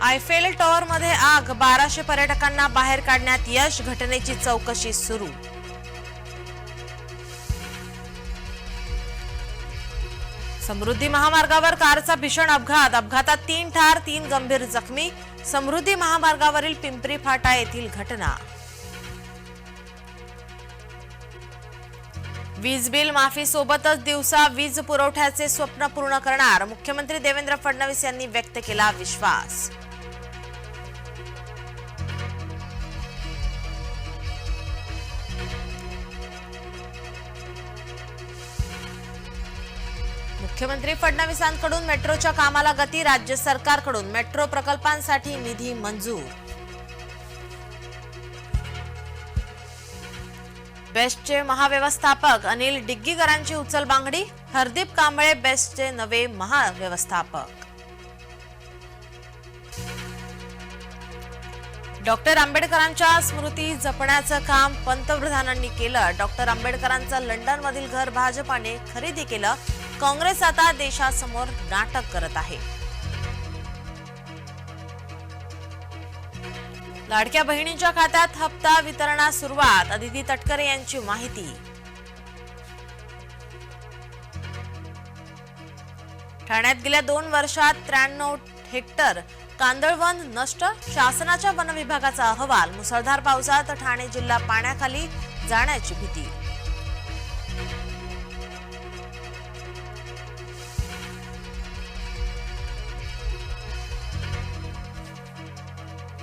Eiffel टॉवरमध्ये आग बाराशे पर्यटकांना बाहेर काढण्यात यश घटनेची चौकशी सुरू. समृद्धी महामार्गावर कारचा भीषण अपघात. अपघातात तीन ठार तीन गंभीर जखमी. समृद्धी महामार्गावरील पिंपरी फाटा येथील घटना. वीज बिल माफी सोबतच दिवसा वीज पुरवठ्याचे स्वप्न पूर्ण करणार. मुख्यमंत्री देवेंद्र फडणवीस यांनी व्यक्त केला विश्वास. मुख्यमंत्री फडणवीसांकडून मेट्रोच्या कामाला गती राज्य सरकारकडून मेट्रो प्रकल्पांसाठी निधी मंजूर. बेस्टचे महाव्यवस्थापक अनिल डिग्गीकरांची उचलबांगडी हरदीप कांबळे बेस्टचे नवे महाव्यवस्थापक. डॉक्टर आंबेडकरांच्या स्मृती जपण्याचं काम पंतप्रधानांनी केलं. डॉक्टर आंबेडकरांचं लंडनमधील घर भाजपाने खरेदी केलं. काँग्रेस आता देशासमोर नाटक करत आहे. लाडक्या बहिणींच्या खात्यात हप्ता वितरणास सुरुवात अदिती तटकरे यांची माहिती. ठाण्यात गेल्या दोन वर्षात त्र्याण्णव हेक्टर कांदळवन नष्ट शासनाच्या वन विभागाचा अहवाल मुसळधार पावसात ठाणे जिल्हा पाण्याखाली जाण्याची भीती.